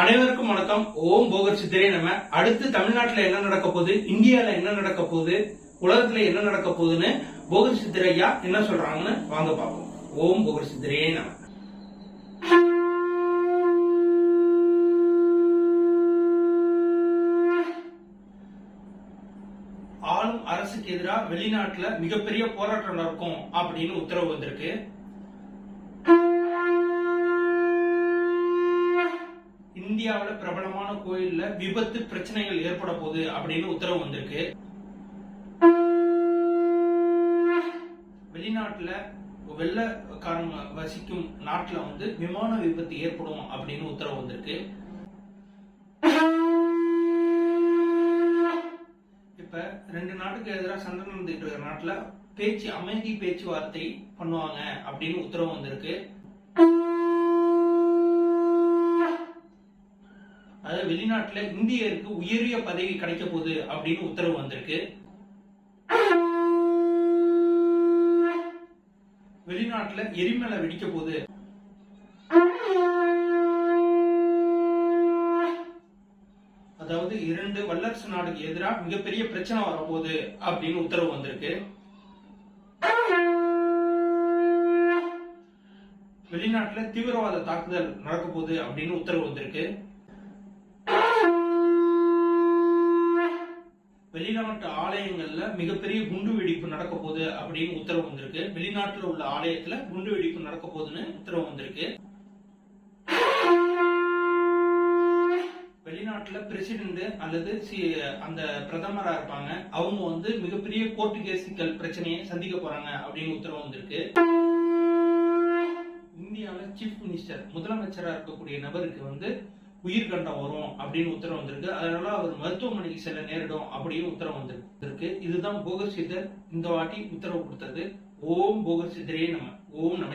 அனைவருக்கும் வணக்கம். ஓம் போகர் சித்திரே நம்ம அடுத்து தமிழ்நாட்டில் என்ன நடக்க போகுது? இந்தியாவில் என்ன நடக்க போகுது? உலகத்துல என்ன நடக்க போகுதுன்னு போகர் சித்திரையா என்ன சொல்றாங்கன்னு வாங்க பார்ப்போம். ஓம் போகர் சித்திரே நம்ம ஆளும் அரசுக்கு எதிராக வெளிநாட்டுல மிகப்பெரிய போராட்டம் நடக்கும் அப்படின்னு உத்தரவு வந்திருக்கு. இந்தியாவுல பிரபலமான கோயில்ல விபத்து பிரச்சனைகள் ஏற்பட போகுது அப்படின்னு உத்தரவு வந்திருக்கு. வெளிநாட்டுல வெள்ளக்காரங்க வசிக்கும் நாட்டுல வந்து விமான விபத்து ஏற்படும் அப்படின்னு உத்தரவு வந்திருக்கு. இப்ப ரெண்டு நாட்டுக்கு எதிராக சண்டை நடந்துட்டு இருக்கிற நாட்டுல பேச்சு அமைதி பேச்சுவார்த்தை பண்ணுவாங்க அப்படின்னு உத்தரவு வந்திருக்கு அதாவது வெளிநாட்டுல இந்தியருக்கு உயரிய பதவி கிடைக்க போகுது அப்படின்னு உத்தரவு வந்திருக்கு. வெளிநாட்டுல எரிமலை வெடிக்க போகுது. அதாவது இரண்டு வல்லரசு நாடுக்கு எதிராக மிகப்பெரிய பிரச்சனை வரப்போகுது அப்படின்னு உத்தரவு வந்திருக்கு. வெளிநாட்டுல தீவிரவாத தாக்குதல் நடக்க போகுது அப்படின்னு உத்தரவு வந்திருக்கு. வெளிநாட்டு ஆலயங்கள்ல மிகப்பெரிய குண்டு வெடிப்பு நடக்க போகுது அப்படின்னு உத்தரவு வந்திருக்கு. வெளிநாட்டுல உள்ள ஆலயத்துல குண்டு வெடிப்பு நடக்க போகுதுன்னு உத்தரவு வந்திருக்கு. வெளிநாட்டுல பிரசிடென்ட் அல்லது அந்த பிரதமரா இருப்பாங்க. அவங்க வந்து மிகப்பெரிய கோர்ட்டு கேசிக்கல் பிரச்சனையை சந்திக்க போறாங்க அப்படின்னு உத்தரவு வந்திருக்கு. இந்தியாவில் சீஃப் மினிஸ்டர் முதலமைச்சரா இருக்கக்கூடிய நபருக்கு வந்து உயிர்கண்டம் வரும் அப்படின்னு உத்தரவு வந்திருக்கு. அதனால அவர் மருத்துவமனைக்கு செல்ல நேரிடும் அப்படின்னு உத்தரவு வந்திருக்கு. இதுதான் போகர் சித்தர் இந்த வாட்டி உத்தரவு கொடுத்தது. ஓம் போகர் சித்தரே நம்ம ஓம் நம